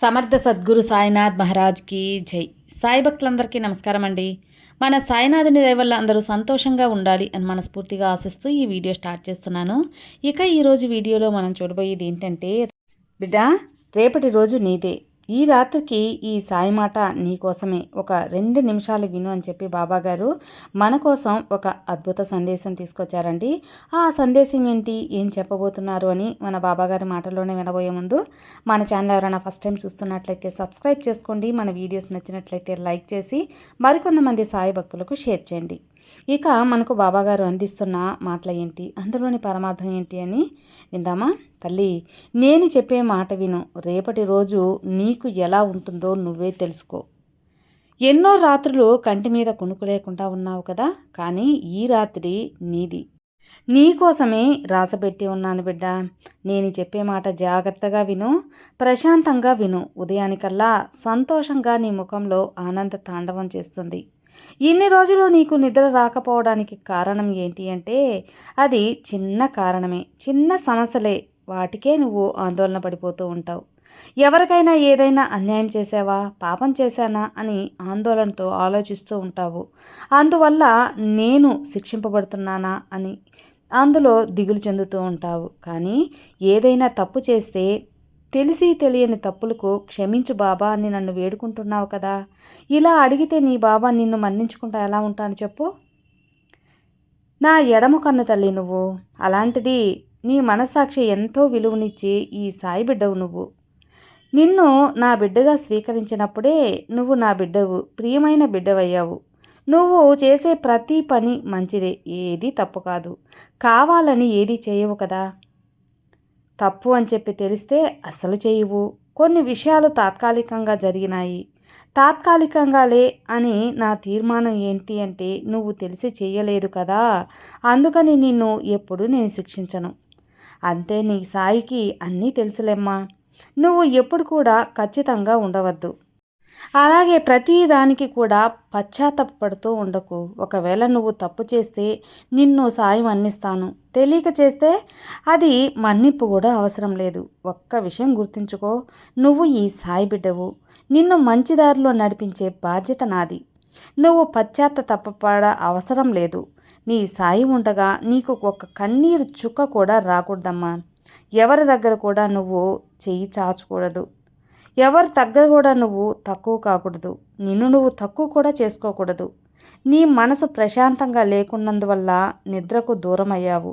సమర్థ సద్గురు సాయినాథ్ మహారాజ్కి జై. సాయి భక్తులందరికీ నమస్కారం అండి. మన సాయినాథుని దయ వల్ల అందరూ సంతోషంగా ఉండాలి అని మనస్ఫూర్తిగా ఆశిస్తూ ఈ వీడియో స్టార్ట్ చేస్తున్నాను. ఇక ఈరోజు వీడియోలో మనం చూడబోయేది ఏంటంటే బిడ్డ రేపటి రోజు నీదే. ఈ రాత్రికి ఈ సాయి మాట నీకోసమే ఒక రెండు నిమిషాలు విను అని చెప్పి బాబాగారు మన కోసం ఒక అద్భుత సందేశం తీసుకొచ్చారండి. ఆ సందేశం ఏంటి? ఏం చెప్పబోతున్నారు అని మన బాబాగారి మాటల్లోనే వినబోయే ముందు మన ఛానల్ ఎవరైనా ఫస్ట్ టైం చూస్తున్నట్లయితే సబ్స్క్రైబ్ చేసుకోండి. మన వీడియోస్ నచ్చినట్లయితే లైక్ చేసి మరికొంతమంది సాయి భక్తులకు షేర్ చేయండి. ఇక మనకు బాబాగారు అందిస్తున్న మాటలు ఏంటి అందులోని పరమార్థం ఏంటి అని విందామా? తల్లి నేను చెప్పే మాట విను. రేపటి రోజు నీకు ఎలా ఉంటుందో నువ్వే తెలుసుకో. ఎన్నో రాత్రులు కంటి మీద కునుకు లేకుండా ఉన్నావు కదా? కానీ ఈ రాత్రి నీది. నీకోసమే రాసపెట్టి ఉన్నాను బిడ్డ. నేను చెప్పే మాట జాగ్రత్తగా విను. ప్రశాంతంగా విను. ఉదయానికల్లా సంతోషంగా నీ ముఖంలో ఆనంద తాండవం చేస్తుంది. ఇన్ని రోజులు నీకు నిద్ర రాకపోవడానికి కారణం ఏంటి అంటే అది చిన్న కారణమే. చిన్న సమస్యలే. వాటికే నువ్వు ఆందోళన పడిపోతూ ఉంటావు. ఎవరికైనా ఏదైనా అన్యాయం చేసావా? పాపం చేశానా? అని ఆందోళనతో ఆలోచిస్తూ ఉంటావు. అందువల్ల నేను శిక్షింపబడుతున్నానా? అని అందులో దిగులు చెందుతూ ఉంటావు. కానీ ఏదైనా తప్పు చేస్తే తెలిసి తెలియని తప్పులకు క్షమించు బాబా అని నన్ను వేడుకుంటున్నావు కదా. ఇలా అడిగితే నీ బాబా నిన్ను మన్నించుకుంటా ఎలా ఉంటాను చెప్పు. నా ఎడమ కన్ను తల్లి నువ్వు. అలాంటిది నీ మనసాక్షి ఎంతో విలువనిచ్చి ఈ సాయి బిడ్డవు నువ్వు. నిన్ను నా బిడ్డగా స్వీకరించినప్పుడే నువ్వు నా బిడ్డవు ప్రియమైన బిడ్డవయ్యావు. నువ్వు చేసే ప్రతి పని మంచిదే ఏది తప్పు కాదు. కావాలని ఏది చేయవు కదా. తప్పు అని చెప్పి తెలిస్తే అసలు చేయవు. కొన్ని విషయాలు తాత్కాలికంగా జరిగినాయి. తాత్కాలికంగాలే అని నా తీర్మానం ఏంటి అంటే నువ్వు తెలిసి చేయలేదు కదా. అందుకని నిన్ను ఎప్పుడూ నేను శిక్షించను. అంతే నీ సాయికి అన్నీ తెలుసులేమ్మా. నువ్వు ఎప్పుడు కూడా ఖచ్చితంగా ఉండవద్దు. అలాగే ప్రతి దానికి కూడా పశ్చాత్తపడుతూ ఉండకు. ఒకవేళ నువ్వు తప్పు చేస్తే నిన్ను సాయం అందిస్తాను. తెలియక చేస్తే అది మన్నిప్పు కూడా అవసరం లేదు. ఒక్క విషయం గుర్తుంచుకో. నువ్వు ఈ సాయి బిడ్డవు. నిన్ను మంచి దారిలో నడిపించే బాధ్యత నాది. నువ్వు పశ్చాత్త తప్పపడ అవసరం లేదు. నీ సాయి ఉండగా నీకు ఒక కన్నీరు చుక్క కూడా రాకూడదమ్మా. ఎవరి దగ్గర కూడా నువ్వు చెయ్యి చాచకూడదు. ఎవరు తగ్గ కూడా నువ్వు తక్కువ కాకూడదు. నిన్ను నువ్వు తక్కువ కూడా చేసుకోకూడదు. నీ మనసు ప్రశాంతంగా లేకున్నందువల్ల నిద్రకు దూరం అయ్యావు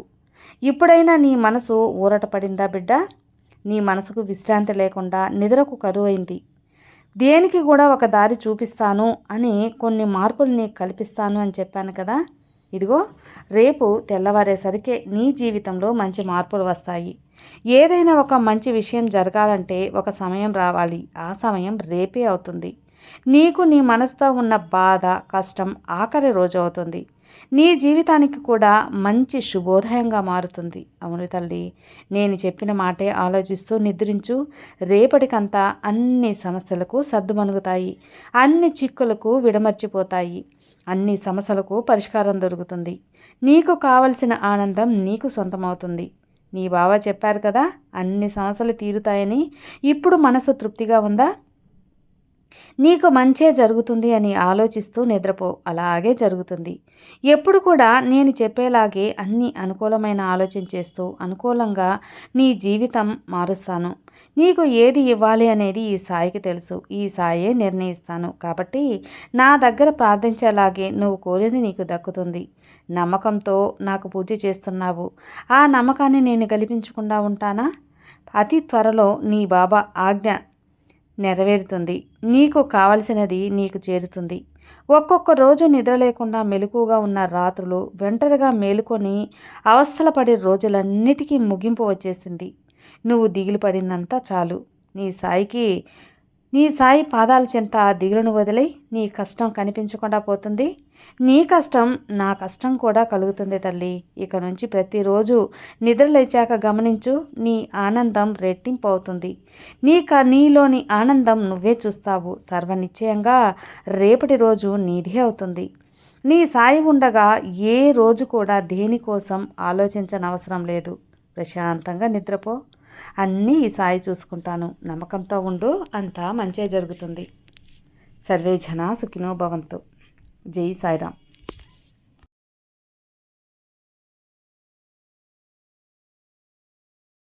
ఇప్పుడైనా నీ మనసు ఊరట పడిందా బిడ్డ? నీ మనసుకు విశ్రాంతి లేకుండా నిద్రకు కరువైంది. దేనికి కూడా ఒక దారి చూపిస్తాను అని కొన్ని మార్పుల్ని కల్పిస్తాను అని చెప్పాను కదా? ఇదిగో రేపు తెల్లవారేసరికి నీ జీవితంలో మంచి మార్పులు వస్తాయి. ఏదైనా ఒక మంచి విషయం జరగాలంటే ఒక సమయం రావాలి. ఆ సమయం రేపే అవుతుంది. నీకు నీ మనసుతో ఉన్న బాధ కష్టం ఆఖరి రోజు అవుతుంది. నీ జీవితానికి కూడా మంచి శుభోదయంగా మారుతుంది. అవును తల్లి నేను చెప్పిన మాటే ఆలోచిస్తూ నిద్రించు. రేపటికంతా అన్ని సమస్యలకు సర్దుమణుగుతాయి. అన్ని చిక్కులకు విడమర్చిపోతాయి. అన్ని సమస్యలకు పరిష్కారం దొరుకుతుంది. నీకు కావలసిన ఆనందం నీకు సొంతమవుతుంది. నీ బావ చెప్పారు కదా అన్ని సమస్యలు తీరుతాయని. ఇప్పుడు మనసు తృప్తిగా ఉందా? నీకు మంచే జరుగుతుంది అని ఆలోచిస్తూ నిద్రపో. అలాగే జరుగుతుంది. ఎప్పుడు కూడా నేను చెప్పేలాగే అన్ని అనుకూలమైన ఆలోచన చేస్తూ అనుకూలంగా నీ జీవితం మారుస్తాను. నీకు ఏది ఇవ్వాలి అనేది ఈ సాయికి తెలుసు. ఈ సాయే నిర్ణయిస్తాను. కాబట్టి నా దగ్గర ప్రార్థించేలాగే నువ్వు కోరేది నీకు దక్కుతుంది. నమ్మకంతో నాకు పూజ చేస్తున్నావు. ఆ నమ్మకాన్ని నేను కల్పించకుండా ఉంటానా? అతి త్వరలో నీ బాబా ఆజ్ఞ నెరవేరుతుంది. నీకు కావలసినది నీకు చేరుతుంది. ఒక్కొక్క రోజు నిద్ర లేకుండా మెలకుగా ఉన్న రాత్రులు వెంటరిగా మేలుకొని అవస్థల పడే రోజులన్నిటికీ ముగింపు వచ్చేసింది. నువ్వు దిగులు పడిందంతా చాలు. నీ సాయికి నీ సాయి పాదాల చెంత దిగులును వదిలై నీ కష్టం కనిపించకుండా పోతుంది. నీ కష్టం నా కష్టం కూడా కలుగుతుంది తల్లి. ఇక నుంచి ప్రతిరోజు నిద్రలేచాక గమనించు నీ ఆనందం రెట్టింపు అవుతుంది నీ క నీలోని ఆనందం నువ్వే చూస్తావు. సర్వనిశ్చయంగా రేపటి రోజు నీదే అవుతుంది. నీ సాయి ఉండగా ఏ రోజు కూడా దేనికోసం ఆలోచించనవసరం లేదు. ప్రశాంతంగా నిద్రపో. అన్నీ ఈ సాయి చూసుకుంటాను. నమ్మకంతో ఉండు అంతా మంచిగా జరుగుతుంది. సర్వే జన సుఖినో భవంతు. జై సాయిరామ్.